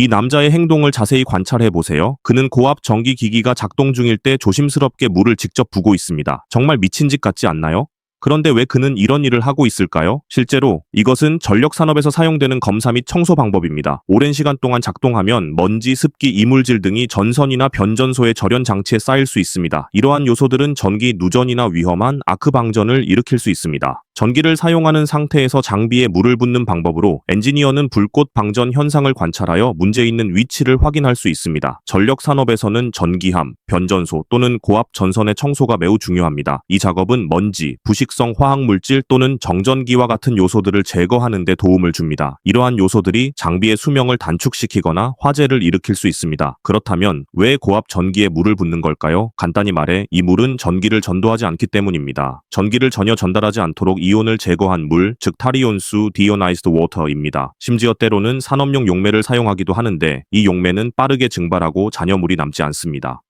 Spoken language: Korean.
이 남자의 행동을 자세히 관찰해 보세요. 그는 고압 전기 기기가 작동 중일 때 조심스럽게 물을 직접 부고 있습니다. 정말 미친 짓 같지 않나요? 그런데 왜 그는 이런 일을 하고 있을까요? 실제로 이것은 전력 산업에서 사용되는 검사 및 청소 방법입니다. 오랜 시간 동안 작동하면 먼지, 습기, 이물질 등이 전선이나 변전소의 절연 장치에 쌓일 수 있습니다. 이러한 요소들은 전기 누전이나 위험한 아크 방전을 일으킬 수 있습니다. 전기를 사용하는 상태에서 장비에 물을 붓는 방법으로 엔지니어는 불꽃 방전 현상을 관찰하여 문제 있는 위치를 확인할 수 있습니다. 전력 산업에서는 전기함, 변전소 또는 고압 전선의 청소가 매우 중요합니다. 이 작업은 먼지, 부식 성 화학 물질 또는 정전기와 같은 요소들을 제거하는 데 도움을 줍니다. 이러한 요소들이 장비의 수명을 단축시키거나 화재를 일으킬 수 있습니다. 그렇다면 왜 고압 전기에 물을 붓는 걸까요? 간단히 말해 이 물은 전기를 전도하지 않기 때문입니다. 전기를 전혀 전달하지 않도록 이온을 제거한 물, 즉 타리온수 디오나이스드 워터입니다. 심지어 때로는 산업용 용매를 사용하기도 하는데 이 용매는 빠르게 증발하고 잔여물이 남지 않습니다.